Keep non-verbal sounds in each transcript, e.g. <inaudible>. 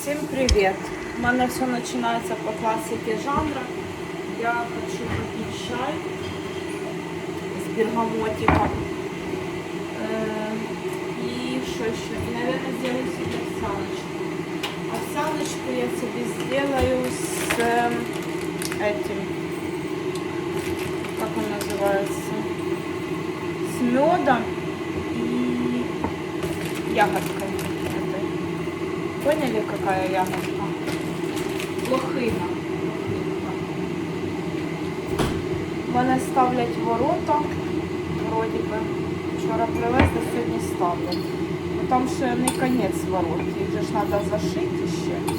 Всім привіт! У мене все починається по класиці жанру. Я хочу попити чай з бергамотиком. Е, І що ще? І, наверное, сделаю себе овсяночку. Овсяночку я себе сделаю с э, этим, как он называется, с медом и ягодкой этой. Поняли, какая ягодка? Лохина. Мене ставлять ворота, вроді би. Вчора привезли, сьогодні ставлять. Ну там ще не кінець ворот, їх же ж треба зашити ще.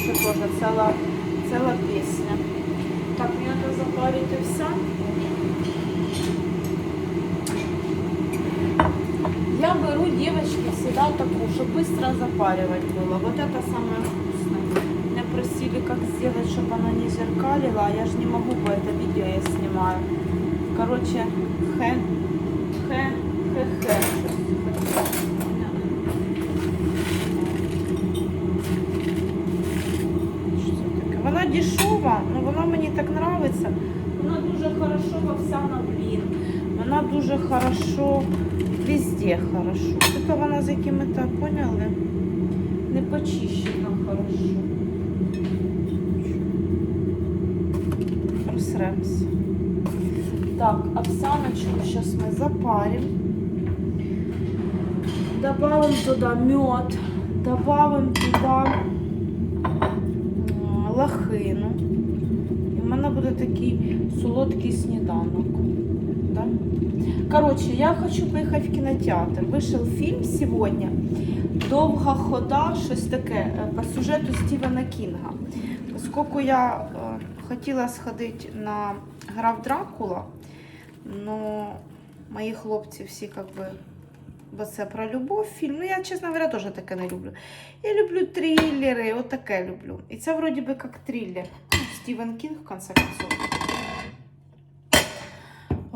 Ще теж ціла, ціла пісня. Так, мені треба запарити все. Я беру, девочки, всегда такую, чтобы быстро запаривать было. Вот это самое вкусное. Меня просили, как сделать, чтобы она не зеркалила, а я же не могу, бо это видео я снимаю. Короче, хэ, хэ, хэ, хэ. Що це таке? Вона дешева, але вона мені так подобається. Вона дуже хорошо вовсяна блін. Вона дуже хорошо везде хорошо. Тільки вона з якими-то, поняли? Не почищена хорошо. Просремся. Так, овсяночку сейчас мы запарим. Добавим туда мед. Добавим туда лохину. І в мене буде такий солодкий сніданок. Да? Короче, я хочу поїхати в кінотеатр. Вийшов фільм сьогодні. Довга хода, щось таке е, по сюжету Стівена Кінга. Оскільки я е, хотіла сходити на граф Дракула, но мої хлопці всі как би, бо це про любов фільм. Ну, я, чесно говоря, теж таке не люблю. Я люблю трилери, от таке люблю. І це вроді би як трилер. Ну, Стівен Кінг, в конце концов.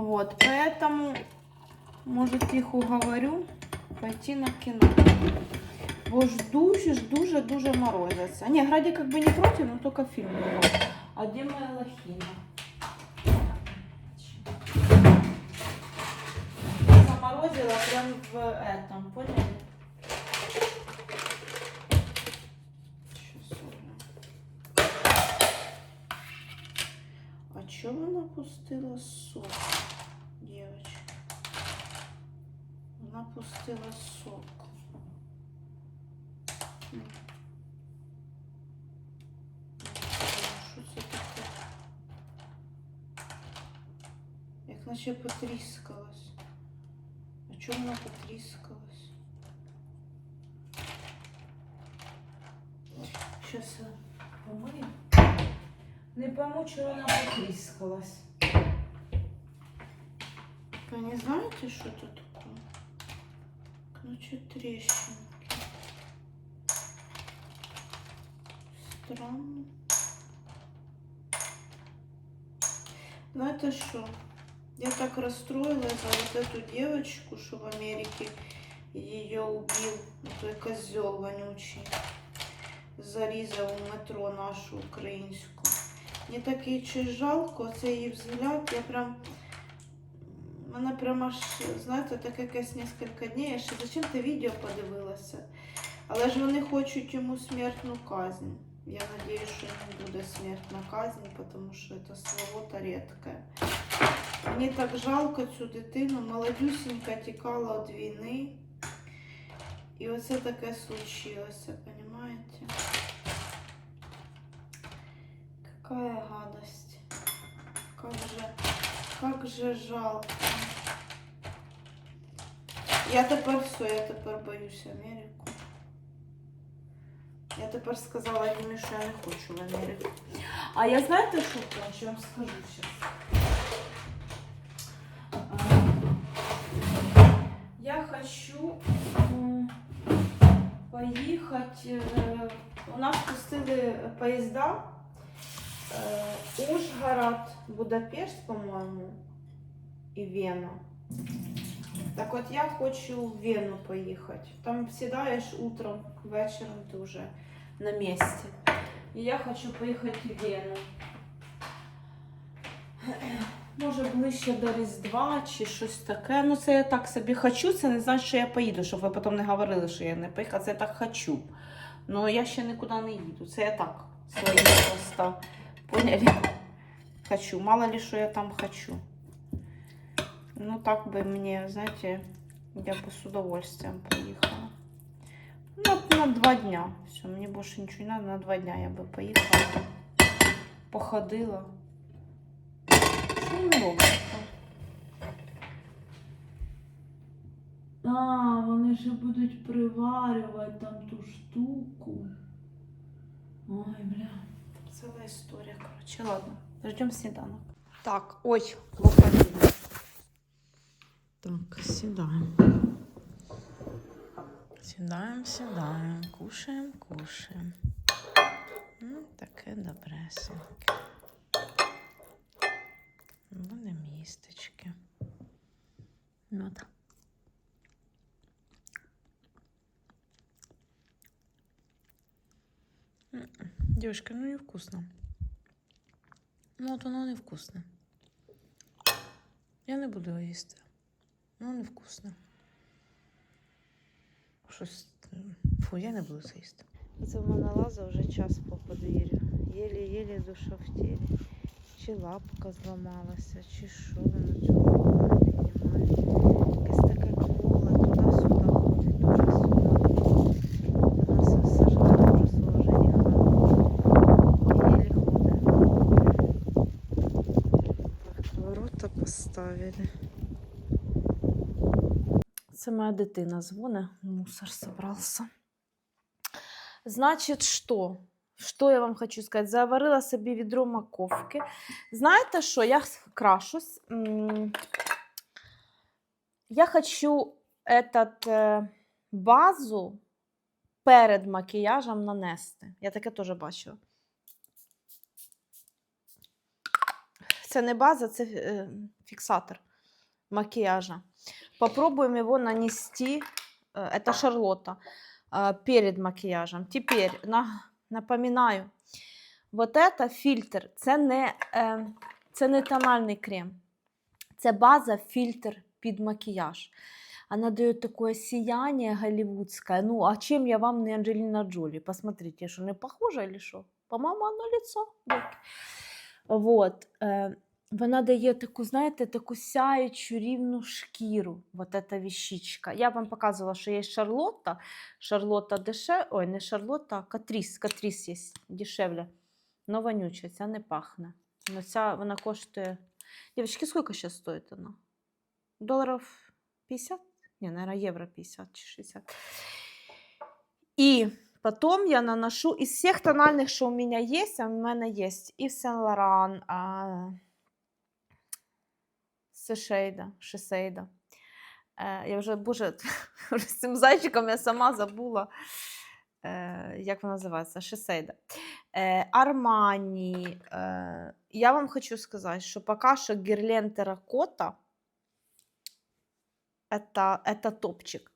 Вот, поэтому, может, их уговорю пойти на кино. Бо жду, жду, же дуже морозится. Не, Гради как бы не против, но только фильм. А где моя лохина? Заморозила прям в этом, поняли? А чё вона пустила сок, Вона пустила сок. М. Що це таке? Як наче потріскалась. А чому вона потріскалась? Сейчас я помию. Не пойму, чого вона потріскалась. Ви не знаєте, що це таке? Короче, трещинки. Странно. Знаете что? Я так расстроилась за вот эту девочку, что в Америке ее убил ну, той козел вонючий. Зарізав у метро нашу українську. Мені так її чи жалко, це її взгляд, я прям. Мене прям аж, знаєте, так якесь кілька днів. Я ще зачем ти відео подивилася? Але ж вони хочуть йому смертну казнь. Я надіюсь, що не буде смертна казнь, тому що це сволота рідка. Мені так жалко цю дитину, молодюсінька тікала від війни. І оце таке случилося, понимаете? Какая гадость. Как же, как же жалко. Я тепер все, я тепер боюсь Америку. Я тепер сказала Дімі, що я не хочу в Америку. А я знаєте, що хочу? Я вам скажу зараз. Я хочу м, поїхати. е, У нас пустили поїзда. Е, Ужгород, Будапешт, по-моєму, і Вена. Так от я хочу в Вену поїхати. Там сідаєш утром, вечором ти вже на місці. І я хочу поїхати в Вену. Може, ближче до Різдва чи щось таке. Ну, це я так собі хочу, це не значить, що я поїду, щоб ви потім не говорили, що я не поїхала. Це я так хочу. Ну я ще нікуди не їду. Це я так свої просто. Поняли? Хочу. Мало ли, що я там хочу. Ну, так бы мне, знаете, я бы с удовольствием поехала. На, на два дня. Все, мне больше ничего не надо. На два дня я бы поехала. Походила. Что много. А, вони ще будуть приварювати там ту штуку. Ой, бля. Ціла історія, короче. Ладно, ждем сніданок. Так, ой, плохо видно. Так, сідаємо. Сідаємо, сідаємо, кушаємо, кушаємо. Ну, таке добресеньке. Буде містечки. Ну так. Девушка, ну невкусно. Ну, от воно невкусне. Я не буду їсти. Ну, невкусно. Щось. Фу, я не буду це їсти. Це в мене лаза вже час по подвір'ю. Єлі-єлі душа в тілі. Чи лапка зламалася, чи що воно цього не піднімає. Туди-сюди ходить, туди-сюди. Вона с- сожрала вже свого жениха. І єлі ходить. Так, ворота поставили. Це моя дитина дзвонить, мусор собрався. Значить, що? Що я вам хочу сказати? Заварила собі відро маковки. Знаєте що? Я крашусь. Я хочу этот, е, базу перед макіяжем нанести. Я таке теж бачила. Це не база, це е, фіксатор макияжа. Попробуем его нанести. э, Это Шарлотта э, перед макияжем. Теперь на, напоминаю, вот это фільтр, це не, е, це не тональний крем. Це база фільтр під макияж. Она дает такое сияние голливудское. Ну, а чем я вам не Анджелина Джоли? Посмотрите, я что, не похожа или что? По-моему, одно лицо. Да. Вот. Вона дає таку, знаєте, таку сяючу рівну шкіру. Вот эта вещичка. Я вам показувала, що є Шарлотта. Шарлотта дешев... Ой, не Шарлотта, а Катріс. Катріс є дешевле. Но вонюча, ця не пахне. Но ця вона коштує. Дівчатки, скільки зараз стоїть вона? Доларів 50? Ні, наверное, євро 50 чи 60. І Потом я наношу из всех тональных, что у меня есть, а у меня есть и Saint Laurent, а, Сешейда, Шесейда. Е, я вже, боже, <laughs> з цим зайчиком я сама забула, е, як вона називається, Шесейда. Е, Армані. Е, я вам хочу сказати, що поки що Герлен Терракота это, топчик.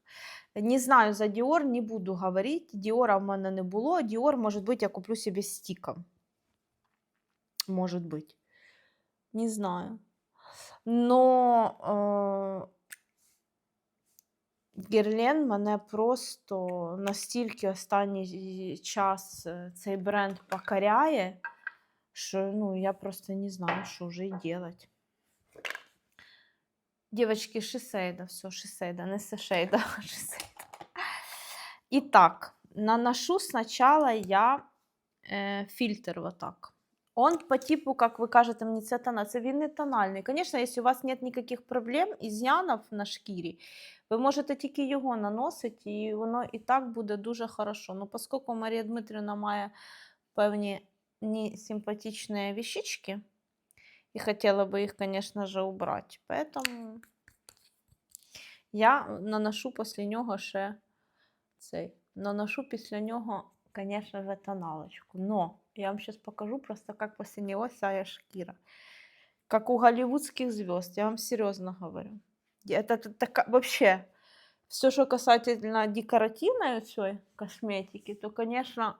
Не знаю за Dior, не буду говорить. Діора в мене не було. Dior, може бути, я куплю собі стіком. Може бути. Не знаю. Но е, Герлен мене просто настільки останній час е, цей бренд покоряє, що ну, я просто не знаю, що вже й делать. Девочки, Шисейда, все, Шисейда, не Сешейда, Шисейда. Итак, наношу сначала я э, фильтр вот так. Он по типу, как вы кажете, мені це тона, це він не тональний. Конечно, если у вас нет никаких проблем, ізянов на шкірі, ви можете тільки його наносити, і воно і так буде дуже хорошо. Ну, поскольку Марія Дмитрівна має певні несимпатичні вещички, и хотела бы их, конечно же, убрать. Поэтому я наношу після нього ще цей. Наношу після нього, конечно же, тоналочку. Но я вам сейчас покажу просто, как после него сяя шкира. Как у голливудских звезд, я вам серьезно говорю. Это т- така, вообще, все, что касательно декоративной всей косметики, то, конечно,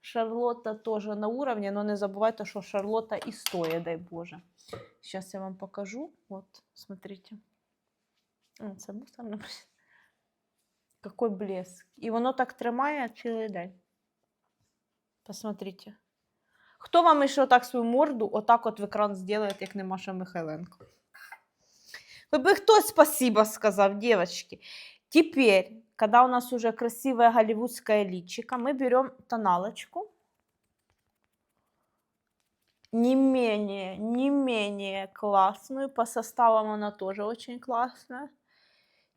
Шарлотта тоже на уровне, но не забывайте, что Шарлотта и стоит, дай Боже. Сейчас я вам покажу. Вот, смотрите. М, Це мусорно. <laughs> Какой блеск. І воно так тримає цілий день. Посмотрите. Хто вам ще отак свою морду отак от в екран зробить, як не Маша Михайленко? Ви би хтось спасибо сказав, девочки. Теперь, когда у нас уже красивое голливудское личико, мы берем тоналочку. Не менее, не менее классную. По составам она тоже очень классная.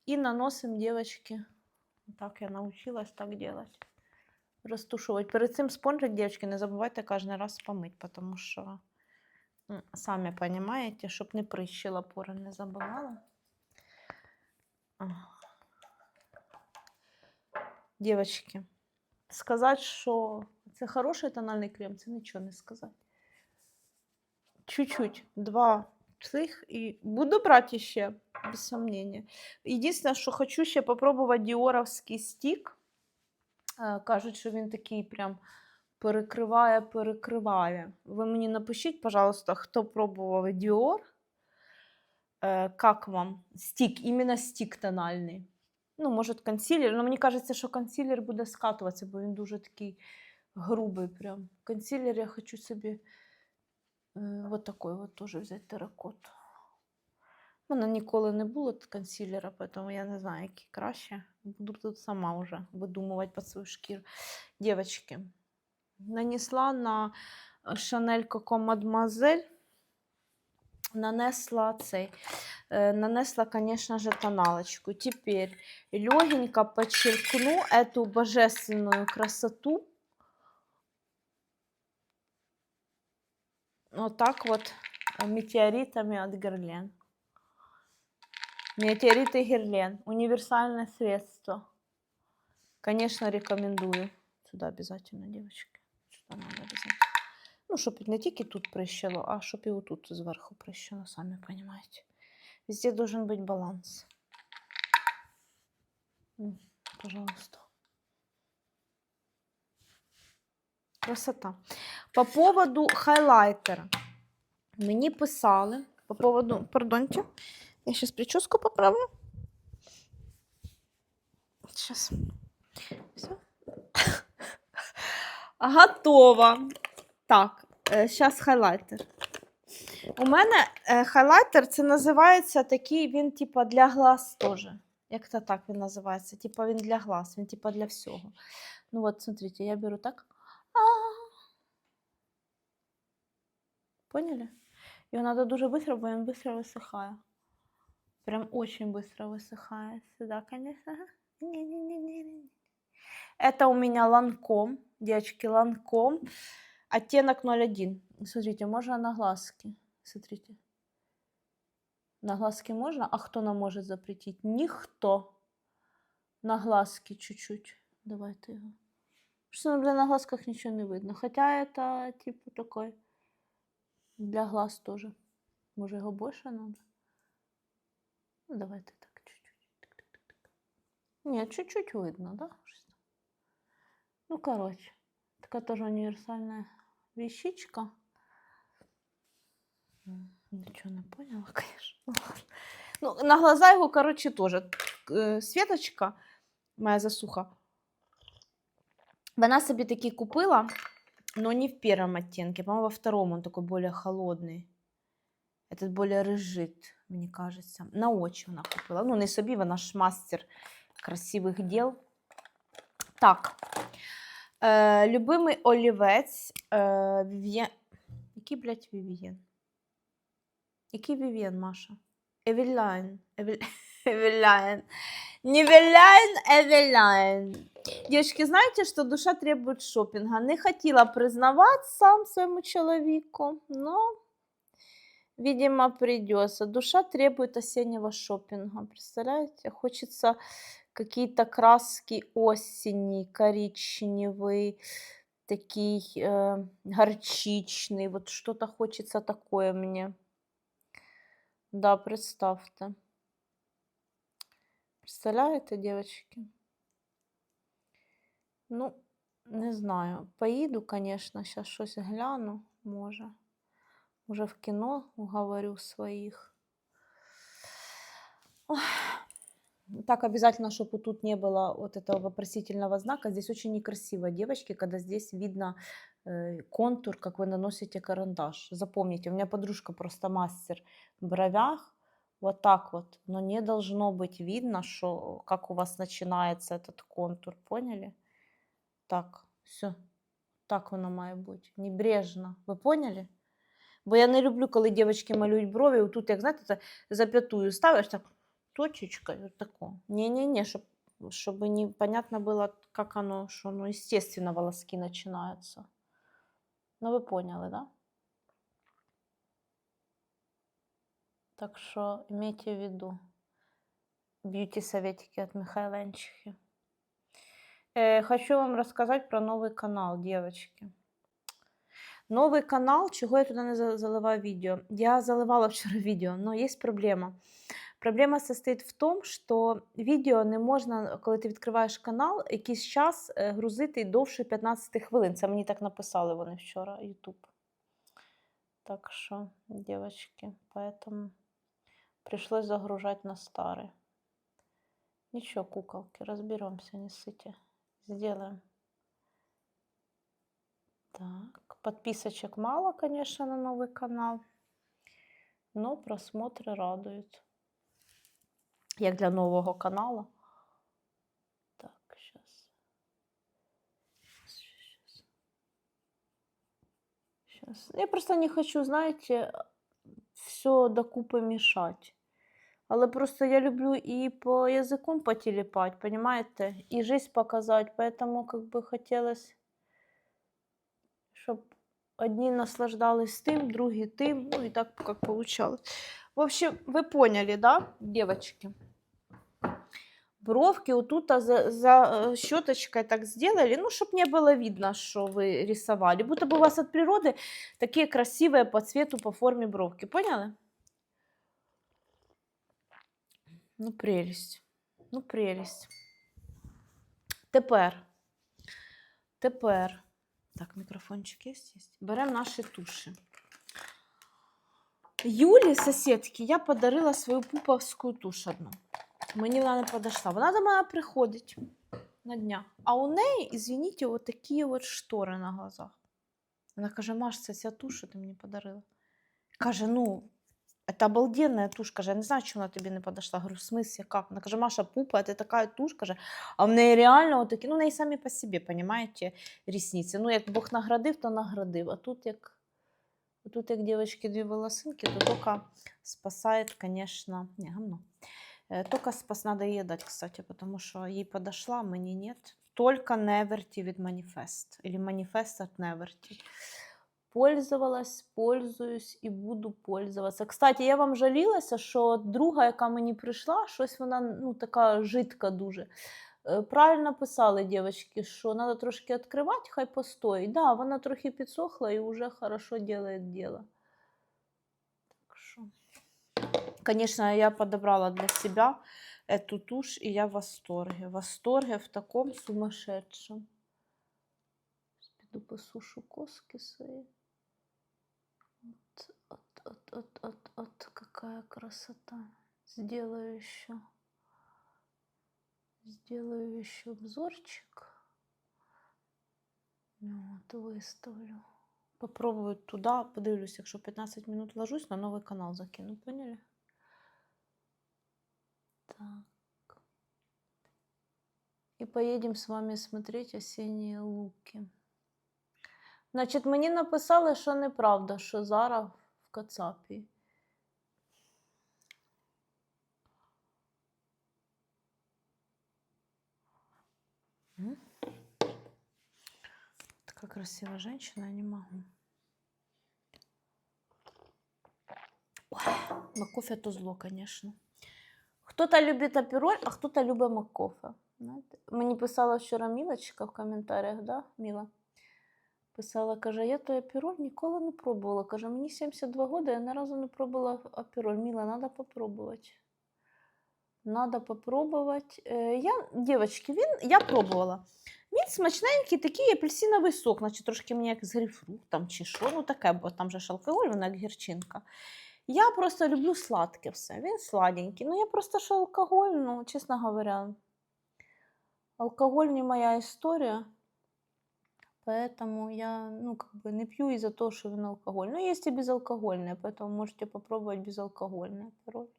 И наносим, девочки. Так я научилась так делать. Растушевывать. Перед цим спонжик, девочки, не забывайте каждый раз помыть, потому что, м, сами понимаете, чтобы не прыщила пора, не забывала. А. Девочки, сказать, що це хороший тональний крем, це нічого не сказати. Чуть-чуть, два цих, і буду брати ще, без сомнения. Єдине, що хочу ще попробувати діоровський стік. Е, Кажуть, що він такий прям перекриває, перекриває. Ви мені напишіть, пожалуйста, хто пробував Dior. Е, Как вам? Стік, іменно стік тональний. Ну, може, консилер. Ну, мені кажеться, що консилер буде скатуватися, бо він дуже такий грубий. Прям. Консилер я хочу собі е, вот такой вот теж взяти теракот. У мене ніколи не було т- консилера, тому я не знаю, який краще. Буду тут сама вже видумувати під свою шкіру. Дівчатки, нанесла на е, Chanel Coco Mademoiselle, нанесла цей, э, нанесла, конечно же, тоналочку. Теперь легенько подчеркну эту божественную красоту. Вот так вот э, метеоритами от Герлен. Метеориты Герлен. Универсальное средство. Конечно, рекомендую. Сюда обязательно, девочки. Сюда надо обязательно. Ну, щоб не тільки тут прищило, а щоб і отут зверху прищило, самі розумієте. Везде должен быть баланс. М, Пожалуйста. Красота. По поводу хайлайтера. Мені писали по поводу. Пардоньте. Я сейчас прическу поправлю. Сейчас. Все. <laughs> Готово. Так, зараз хайлайтер. У мене е, хайлайтер це називається такий, він типа для глаз теж. Як то так він називається? Типа він для глаз, він типа для всього. Ну от, смотрите, я беру так. Поняли? Його треба дуже швидко, бо він швидко висихає. Прям очень быстро высыхает. Сюда, конечно. <laughs> Это у меня ланком, девочки, ланком. Оттенок 01. Смотрите, можно на глазки. Смотрите. На глазки можно, а кто нам может запретить? Никто. На глазки чуть-чуть. Давайте его. Что ну, блин, на глазках ничего не видно. Хотя это типа такой для глаз тоже. Может его больше надо? Ну, давайте так чуть-чуть. Ні, чуть-чуть видно, да? Ну, короче, такая тоже универсальная вещичка. Ничего не поняла, <laughs> конечно. Ну. Ну, на глаза его, короче, тоже. Э, Светочка, моя засуха, вона собі такий купила, но не в первом оттенке, по-моему, во втором он такой более холодный. Этот более рыжит, мені кажется. На очі вона купила. Ну, не собі, вона ж мастер красивих діл. Так. Е, любимий олівець. Е, Вів'єн. Який, блядь, Вів'єн? Який Вів'єн, Маша? Евелайн. Евель- Евелайн. Невеляйн, Эвелайн. Девочки, знаете, что душа требует шопинга? Не хотела признавать сам своему человеку, но, видимо, придется. Душа требует осеннего шопинга. Представляете? Хочется какие-то краски осени, коричневый, такий э, горчичный. Вот что-то хочется такое мне. Да, представьте. Представляєте, дівчатки? Ну, не знаю. Поїду, звісно, зараз щось гляну, може. Уже в кіно уговорю своїх. Ой. Так обязательно, чтобы тут не было вот этого вопросительного знака. Здесь очень некрасиво, девочки, когда здесь видно э, контур, как вы наносите карандаш. Запомните, у меня подружка просто мастер в бровях. Вот так вот. Но не должно быть видно, что, как у вас начинается этот контур. Поняли? Так, все. Так воно має бути. Небрежно. Ви поняли? Бо я не люблю, коли дівчатки малюють брові. Тут, як знаєте, це зап'ятую ставиш так точечкой вот тако. Не-не-не, чтоб, чтобы непонятно было, как оно, что оно, естественно, волоски начинаются. Ну, вы поняли, да? Так что имейте в виду. Бьюти-советики от Михайленчихи. Э, хочу вам рассказать про новый канал, девочки. Новий канал, чого я туди не за- заливаю відео? Я заливала <laughs> вчора відео, але є проблема. Проблема состоїть в тому, що відео не можна, коли ти відкриваєш канал, якийсь час е, грузити довше 15 хвилин. Це мені так написали вони вчора, YouTube. Так що, дівчатки, поэтому пришлось загружати на старий. Нічого, куколки, розберемося, не сыте. Сделаем. Так, подписочек мало, конечно, на новый канал, но просмотры радуют. Як для нового канала. Так, сейчас. Сейчас. Сейчас. Я просто не хочу, знаете, все докупи мешать. Але просто я люблю і по язиком потелепать, понимаете, і жизнь показать, поэтому как бы хотелось щоб одні наслаждались тим, другі тим, ну і так как получалось. В общем, ви поняли, да, девочки? Бровки вот тут за, за э, щеточкой так сделали, ну, чтобы не было видно, что вы рисовали. Будто бы у вас от природы такие красивые по цвету, по форме бровки. Поняли? Ну, прелесть. Ну, прелесть. Тепер. Тепер. Так, мікрофончик є? Є. Беремо наші туші. Юлі, сусідки, я подарила свою пуповську туш одну. Мені вона не подошла. Вона до мене приходить на днях. А у неї, извините, от такі от штори на глазах. Вона каже: Маш, це ця туша ти мені подарила. Каже, ну, это обалденная туш. Каже, я не знаю, чому вона тобі не подошла. Говорю, в смысле, как? Вона каже, Маша, пупа, це така туш, каже, а в неї реально отакі, ну, в неї самі по собі, понимаете, рісниці. Ну, як Бог наградив, то наградив. А тут як, тут як дівчатки дві волосинки, то тільки спасає, конечно, не, гамно. Э, Только спас надо ей дать, кстати, потому что ей подошла, мне нет. Только Неверти від Манифест. Или Манифест от Неверти. Пользовалась, пользуюсь і буду пользуватися. Кстати, я вам жалілася, що друга, яка мені прийшла, щось вона ну, така жидка дуже. Е, Правильно писали дівчатки, що треба трошки відкривати, хай постоїть. Да, вона трохи підсохла і вже хорошо робить діло. Так що. Конечно, я подобрала для себя эту тушь, и я в восторге. В восторге в таком сумасшедшем. Пойду посушу коски свои. От, от, от, от, какая красота. Сделаю еще. Сделаю еще обзорчик. Вот, выставлю. Попробую туда, подивлюсь, якщо 15 минут ложусь, на новый канал закину, поняли? Так. И поедем с вами смотреть осенние луки. Значить, мені написали, що неправда, що зараз в Кацапі. М? Така красива женщина, я не могу. Ой, на кофе то зло, конечно. Хто-то любить апероль, а хто-то любить маккофе. Знаєте? Мені писала вчора Мілочка в коментарях, да, Міла? Писала, каже, я той апероль ніколи не пробувала. Каже, мені 72 роки, я ні разу не пробувала апероль. Міла, треба попробувати. Надо попробувати. Е, я, дівчатки, він, я пробувала. Він смачненький, такий апельсиновий сок, наче трошки мені як з грейпфрутом чи що, ну таке, бо там же ж алкоголь, вона як гірчинка. Я просто люблю сладке все. Він сладенький. Ну, я просто що алкоголь, ну, чесно говоря, алкоголь не моя історія Поэтому я, ну, как бы не пью из-за того, что он алкоголь. Но есть и безалкогольное, поэтому можете попробовать безалкогольное пароль.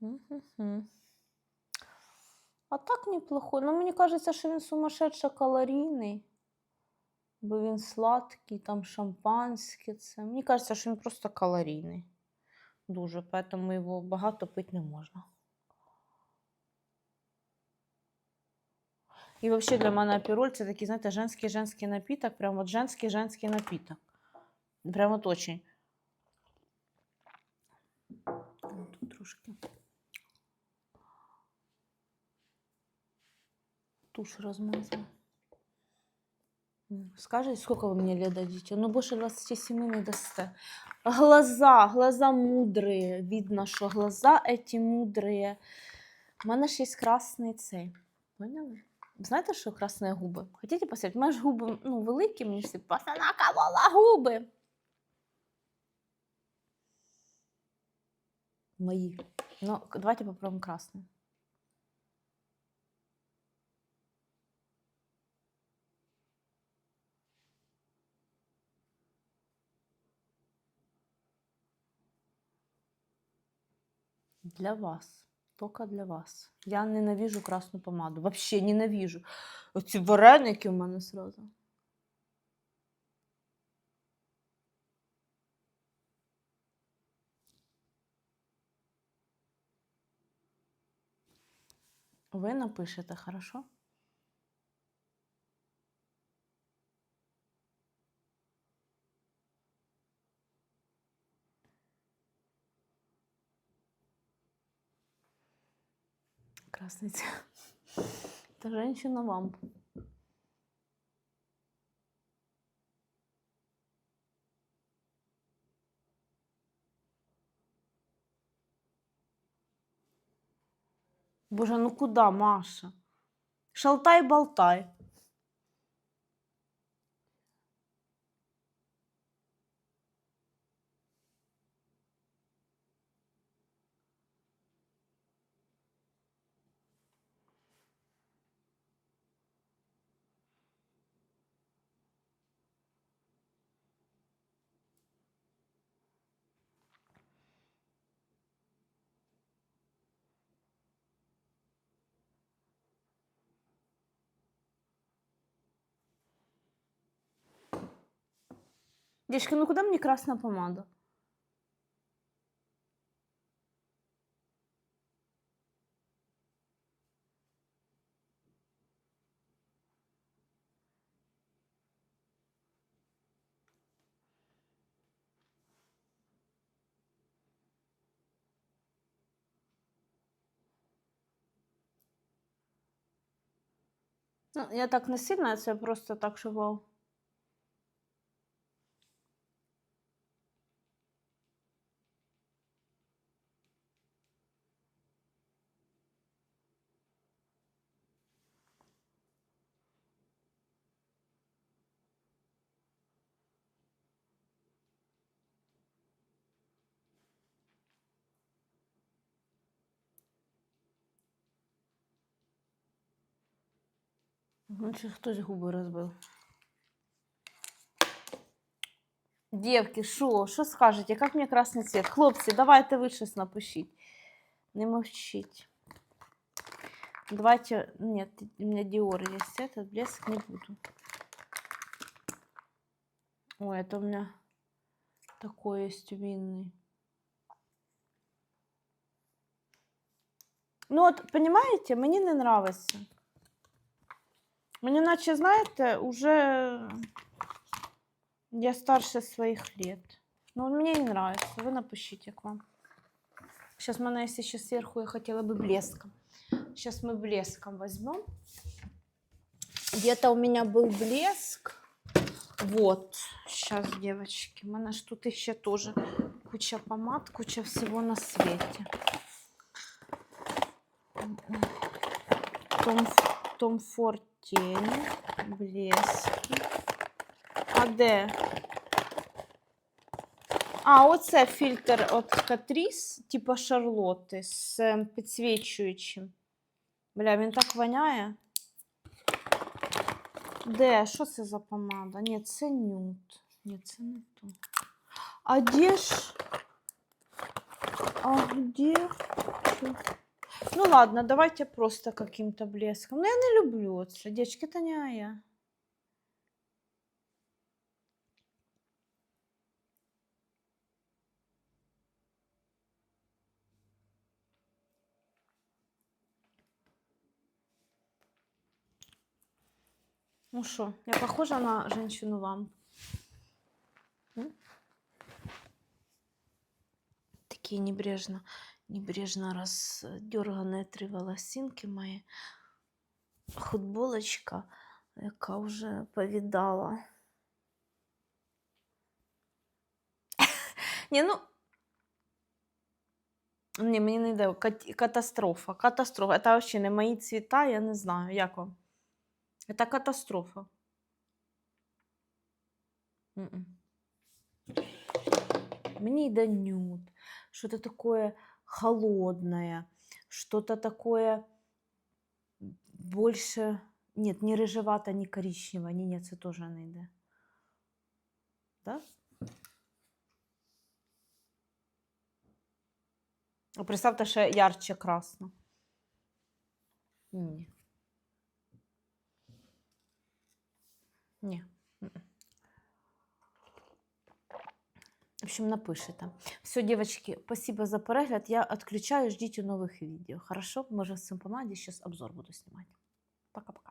Мгм. А так неплохой. Но мені кажется, що він сумасшедше калорійний. Бо він сладкий, там шампанське. Це. Мені кажется, що він просто калорійний. Дуже, поэтому його багато пити не можна. І взагалі для мене апіроль це такий, знаєте, женський женський напіток, прям от женський женський напіток. Прям от очень. Там Тут трошки. Тушь размазала. М, Скажите, сколько вы мне лет дадите? Ну, больше 27 не дасте. Глаза, глаза мудрые. Видно, что глаза эти мудрые. У мене ж є красний цей. Поняли? Знаєте, що красні губи? Хотите посмотреть? У губи ну, великі, мені всі пацана губи. Мої. Ну, давайте попробуем красный. Для вас. Только для вас. Я ненавижу красну помаду. Вообще ненавижу. Оці вареники у мене сразу. Ви напишете, хорошо? Красный. Это женщина вам. Боже, ну куда, Маша? Шалтай-болтай. Девочки, ну куда мне красная помада? Ну, я так не сильно, це просто так, що вау. Ну, чи хтось губи розбив. Дівки, що? Що скажете? Як мені красний цвет? Хлопці, давайте ви щось напишіть. Не мовчіть. Давайте... Нет, у меня Dior есть этот блеск, не буду. Ой, это у меня такой есть винный. Ну от, понимаете, мені не нравится. Мені наче, знаєте, уже я старше своих лет. Ну, мне не нравится. Вы напишите, как вам. Сейчас мы, если еще сверху я хотела бы блеском. Сейчас мы блеском возьмем. Где-то у меня был блеск. Вот. Сейчас, девочки. У меня ж тут еще тоже куча помад, куча всего на свете. Том, Том Форд тень, блески. А де? А, оце фільтр от Catrice, типа Шарлотти, з е, підсвічуючим. Бля, він так воняє. Де? Що це за помада? Ні, це нюд. Ні, це не то. А де ж? А где? Ну ладно, давайте просто каким-то блеском. Ну я не люблю. Девочки, это не я. Ну что, я похожа на женщину вам? Такие небрежно, небрежно раздерганные три волосинки мои. Футболочка, яка вже повідала. <laughs> Ні, ну. Ні, мені не йде. Катастрофа. Катастрофа. Це взагалі не мої цвіта, я не знаю. Як вам? Це катастрофа. Мне йде нюд, что-то такое холодное, что-то такое больше... Нет, не рыжевато, не коричневое. Не, нет, це тоже не йде. Да? Представте, ще ярче красно. Ні. Ні. В общем, напишите. Все, девочки, спасибо за перегляд. Я отключаю, ждите новых видео. Хорошо? Може, з цим помаді сейчас обзор буду снимать. Пока-пока.